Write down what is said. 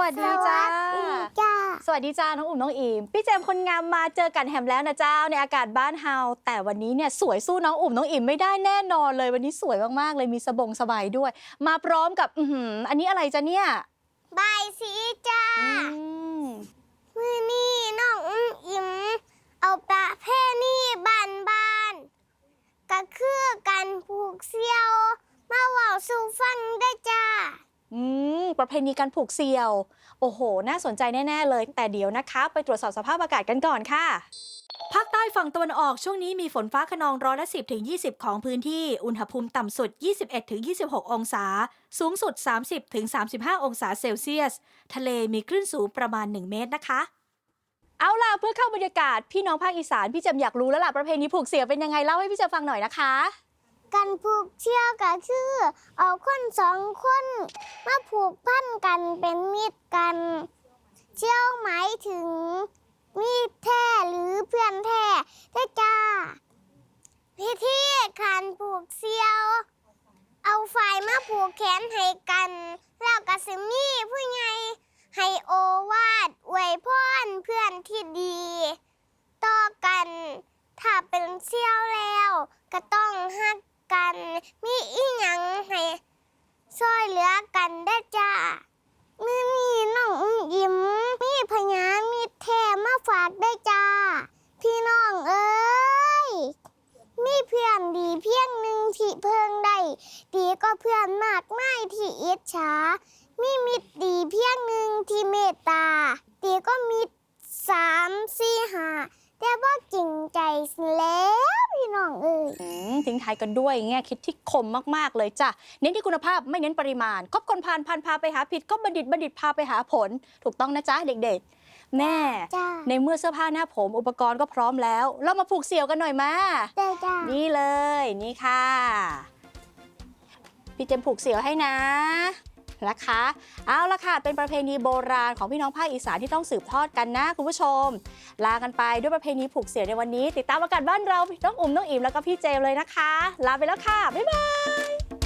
วัสดีจ้าสวัสดีจ้า สวัสดีจ้า น้องอุ่มน้องอิมพี่เจมส์คนงามมาเจอกันแฮมแล้วนะเจ้าในอากาศบ้านเฮาแต่วันนี้เนี่ยสวยสู้น้องอุ่มน้องอิมไม่ได้แน่นอนเลย วันนี้สวยมากๆเลยมีสบงสบายด้วย มาพร้อมกับอือหืออันนี้อะไรจ้ะเนี่ยบายสีจ้า อืมมือนี่น้องอุ้มอิ่มเอาประเพณีบ้านบ้านๆก็คือการผูกเสี่ยว มาเว่าสู่ฟังได้จ้า อืม ประเพณีการผูกเสี่ยว โอ้โห น่าสนใจแน่ ๆ เลย แต่เดี๋ยวนะคะ ไปตรวจสอบสภาพอากาศกันก่อนค่ะ ภาคใต้ฝั่งตะวันออกช่วงนี้มีฝนฟ้าขนองร้อยละ 10 ถึง 20 ของพื้นที่ อุณหภูมิต่ำสุด 21 ถึง 26 องศา สูงสุด 30 ถึง 35 องศาเซลเซียส ทะเลมีคลื่นสูงประมาณ 1 เมตรนะคะ เอาล่ะ เพื่อเข้าบรรยากาศ พี่น้องภาคอีสาน พี่เจมอยากรู้แล้วล่ะประเพณีผูกเสี่ยวเป็นยังไงเล่าให้พี่เจมฟังหน่อยนะคะ การผูกเชี่ยวก็คือ เอาคนสองคนมาผูกพันกันเป็นมิตรกัน เชี่ยวหมายถึงมิตรแท้หรือเพื่อนแท้ได้จ้าพิธีการผูกเสี่ยว เอาฝ่ายมาผูกแขนให้กัน แล้วก็สิมีผู้ใหญ่ให้โอวาดอวยพรเพื่อนที่ดี ต่อกัน ถ้าเป็นเสี่ยวแล้วก็ต้องฮัก กัน มีอีหยังให้ช่วยเหลือกันได้จ้ามือนี้น้องอุ้มยิ้ม มีพญามีแทมาฝากได้จ้า พี่น้องเอ้ย มีเพื่อนดีเพียงหนึ่งที่เพิ่งได้ ดีก็เพื่อนมากไม่ที่อิจฉา มีมิตรดีเพียงหนึ่งที่เมตตา ดีก็มิตรสามสี่ห้าแต่ว่าจริงใจแล้วพี่น้องเอ้ย อืม ทิ้งท้ายกันด้วยแง่คิดที่คมมากๆเลยจ้ะเน้นที่คุณภาพไม่เน้นปริมาณคบคนพานพันพาไปหาผิดก็บัณฑิตบัณฑิตพาไปหาผล ถูกต้องนะจ๊ะเด็กๆ แม่ จ้าในเมื่อเสื้อผ้าหน้าผมอุปกรณ์ก็พร้อมแล้ว เรามาผูกเสี่ยวกันหน่อยมาได้จ้านี่เลยนี่ค่ะ พี่เจมผูกเสี่ยวให้นะ นะคะ เอาละค่ะ เป็นประเพณีโบราณของพี่น้องภาคอีสานที่ต้องสืบทอดกันนะคุณผู้ชม ลากันไปด้วยประเพณีผูกเสี่ยวในวันนี้ ติดตามอากาศบ้านเราน้องอุ่มน้องอิ่มแล้วก็พี่เจมเลยนะคะ ลาไปแล้วค่ะบ๊ายบาย